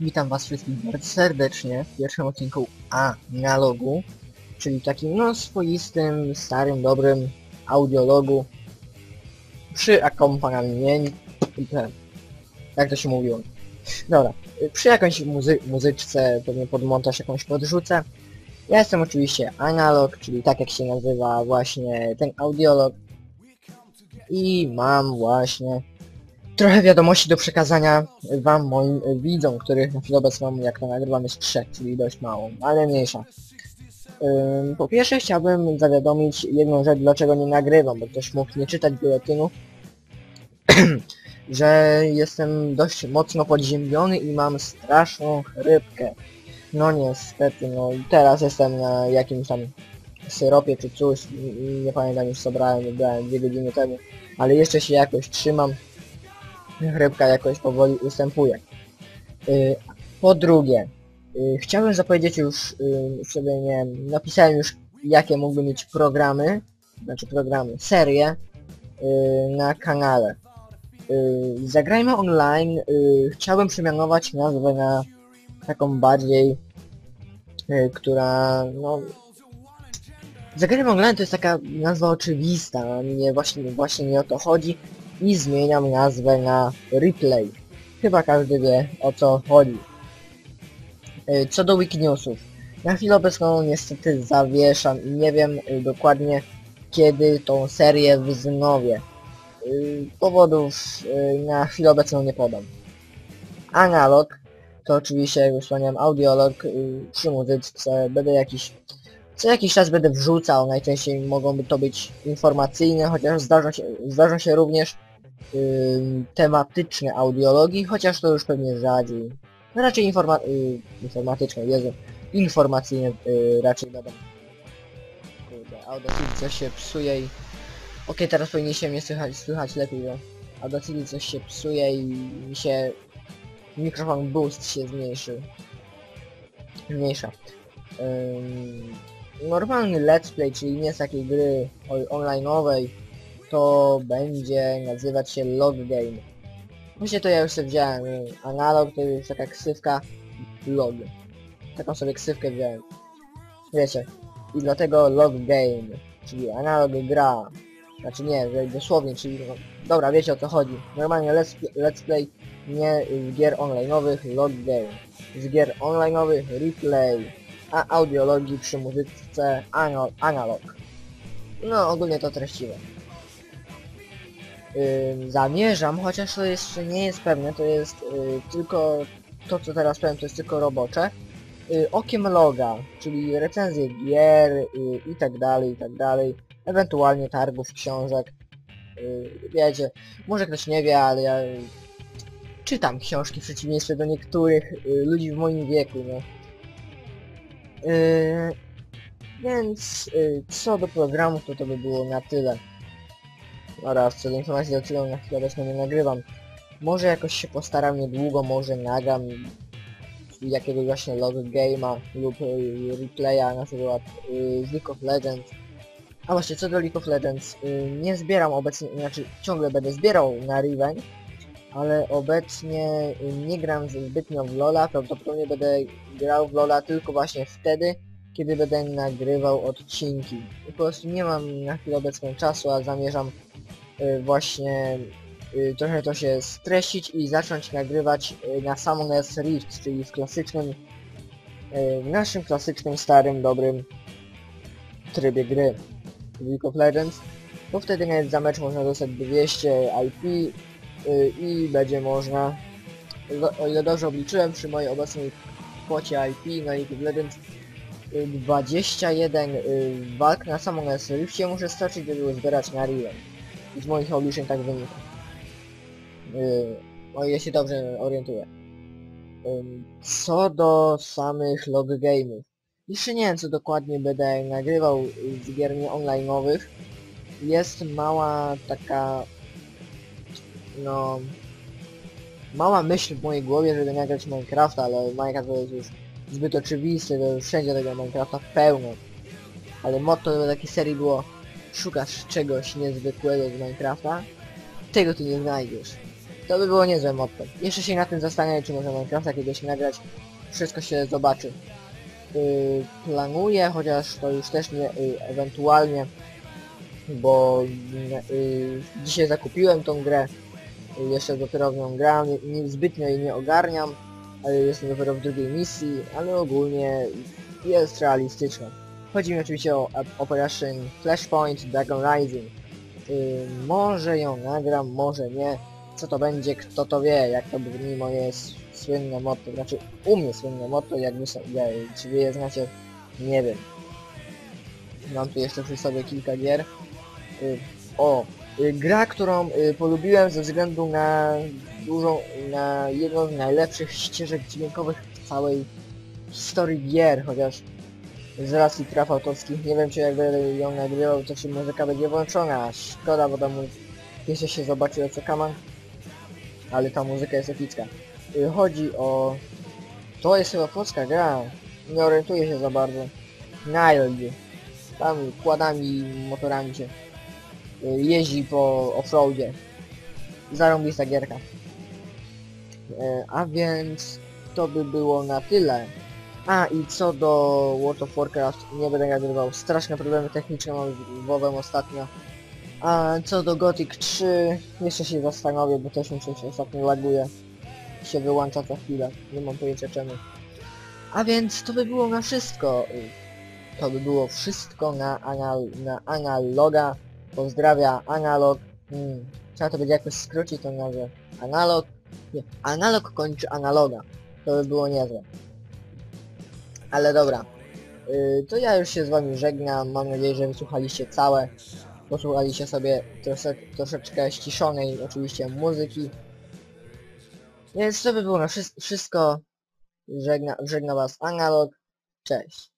Witam was wszystkich bardzo serdecznie w pierwszym odcinku Analogu, czyli takim no swoistym, starym, dobrym audiologu przy akompaniamencie, jak to się mówiło. Dobra, przy jakąś muzy muzyczce, pewnie pod montaż jakąś podrzucę. Ja jestem oczywiście Analog, czyli tak jak się nazywa właśnie ten audiolog. I mam właśnie trochę wiadomości do przekazania wam, moim widzom, których na chwilę obecną, jak to nagrywam, jest trzech, czyli dość mało, ale mniejsza. Ym, po pierwsze chciałbym zawiadomić jedną rzecz, dlaczego nie nagrywam, bo ktoś mógł nie czytać biuletynu, że jestem dość mocno podziębiony i mam straszną chrypkę. No niestety, no i teraz jestem na jakimś tam syropie czy coś, nie pamiętam już co brałem, brałem dwie godziny temu, ale jeszcze się jakoś trzymam, chrypka jakoś powoli ustępuje. Y, Po drugie, y, chciałem zapowiedzieć już y, sobie nie napisałem już jakie mógłby mieć programy, znaczy programy, serie na kanale. Zagrajmy online, chciałbym przemianować nazwę na taką bardziej, która no Zagrajmy online to jest taka nazwa oczywista, a mnie właśnie, właśnie nie o to chodzi i zmieniam nazwę na replay. Chyba każdy wie o co chodzi. Y, Co do Wikinewsów. Na chwilę obecną niestety zawieszam i nie wiem y, dokładnie kiedy tą serię wznowię. Y, Powodów na chwilę obecną nie podam. Analog to oczywiście, jak już wspomniałem, audiolog przy muzyczce. Będę jakiś co jakiś czas będę wrzucał, najczęściej mogą to być informacyjne, chociaż zdarzą się, zdarzą się również ym, tematyczne audiologii, chociaż to już pewnie rzadziej. No raczej informa y, informatyczne, Jezu, informacyjne y, raczej będą. Kurde, Audacity coś się psuje i... Okej, teraz powinien się mnie słychać, słychać lepiej, bo Audacity coś się psuje i mi się... Mikrofon boost się zmniejszył. Zmniejsza. Ym, normalny let's play, czyli nie z takiej gry online'owej, to będzie nazywać się log game. Właśnie to ja już sobie wziąłem, analog to już taka ksywka log. Taką sobie ksywkę wziąłem. Wiecie. I dlatego log game, czyli analog gra. Znaczy nie, dosłownie, czyli no, dobra, wiecie o co chodzi. Normalnie let's, let's play nie z gier online'owych, log game. Z gier online'owych replay, a audiologii przy muzyce ano- analog. No ogólnie to treściwe. Zamierzam, chociaż to jeszcze nie jest pewne, to jest y, tylko to co teraz powiem to jest tylko robocze. Y, okiem loga, czyli recenzje gier y, i tak dalej, i tak dalej. Ewentualnie targów książek. Y, wiecie, może ktoś nie wie, ale ja y, czytam książki w przeciwieństwie do niektórych y, ludzi w moim wieku, no. Yy, więc yy, co do programów to to by było na tyle. Oraz co do informacji do na chwilę obecną nie nagrywam. Może jakoś się postaram niedługo, może nagram jakiegoś właśnie log game'a lub yy, replaya na przykład yy, z League of Legends. A właśnie co do League of Legends, yy, nie zbieram obecnie, znaczy ciągle będę zbierał na Revenge, ale obecnie y, nie gram zbytnio w Lola, prawdopodobnie będę grał w Lola tylko właśnie wtedy, kiedy będę nagrywał odcinki. Po prostu nie mam na chwilę obecną czasu, a zamierzam y, właśnie y, trochę to się streścić i zacząć nagrywać y, na Summoners Rift, czyli w klasycznym, y, naszym klasycznym, starym, dobrym trybie gry. League of Legends, bo wtedy nawet za mecz można dostać 200 IP y, i będzie można, o- ile dobrze obliczyłem, przy mojej obecnej kwocie IP na League of Legends y, 21 y, walk na samą Rifcie muszę stoczyć, żeby zbierać na Riven. Z moich obliczeń tak wynika. Y, O ile się dobrze orientuję. Ym, Co do samych log game'ów. Jeszcze nie wiem co dokładnie będę nagrywał z gier online'owych. Jest mała taka no mała myśl w mojej głowie, żeby nagrać Minecrafta, ale Minecraft to jest już zbyt oczywisty, to wszędzie tego Minecrafta pełno. Ale motto takiej serii było szukasz czegoś niezwykłego z Minecrafta, tego tu nie znajdziesz. To by było niezłe motto. Jeszcze się na tym zastanawiam, czy może Minecrafta kiedyś nagrać. Wszystko się zobaczy. Yy, planuję, chociaż to już też nie yy, ewentualnie, bo yy, dzisiaj zakupiłem tą grę. Yy, jeszcze dopiero w nią gram, nie, zbytnio jej nie ogarniam. Ale jestem dopiero w drugiej misji, ale ogólnie jest realistyczna. Chodzi mi oczywiście o Operation Flashpoint Dragon Rising. Yy, może ją nagram, może nie. Co to będzie, kto to wie, jak to brzmi moje słynne motto. Znaczy, u mnie słynne motto, jak wy sobie, czy wy je znacie, nie wiem. Mam tu jeszcze przy sobie kilka gier. Yy, o, yy, gra, którą yy, polubiłem ze względu na dużą, na jedną z najlepszych ścieżek dźwiękowych w całej historii gier, chociaż z racji praw autorskich. Nie wiem czy jak ją nagrywał to czy muzyka będzie włączona, szkoda bo tam jeszcze się zobaczy o co kaman ale ta muzyka jest epicka. Y, chodzi o to jest chyba polska gra. Nie orientuję się za bardzo. Nile tam kładami motorami się y, jeździ po offroadzie. Zarąbista gierka. E, a więc to by było na tyle a i co do World of Warcraft nie będę nagrywał. Straszne problemy techniczne mam z WoWem ostatnio. A co do Gothic 3 jeszcze się zastanowię, bo też mi coś ostatnio laguje. Się wyłącza za chwilę. Nie mam pojęcia czemu. A więc to by było na wszystko. To by było wszystko na, anal na analoga. Pozdrawia analog. Hmm. Trzeba to będzie jakoś skrócić tą nazwę. Analog. Nie. Analog kończy analoga. To by było niezłe. Ale dobra. Yy, to ja już się z wami żegnam. Mam nadzieję, że wysłuchaliście całe. Posłuchaliście sobie trosze, troszeczkę ściszonej oczywiście muzyki. Więc to by było na wszy- wszystko. Żegna, żegna was Analog. Cześć.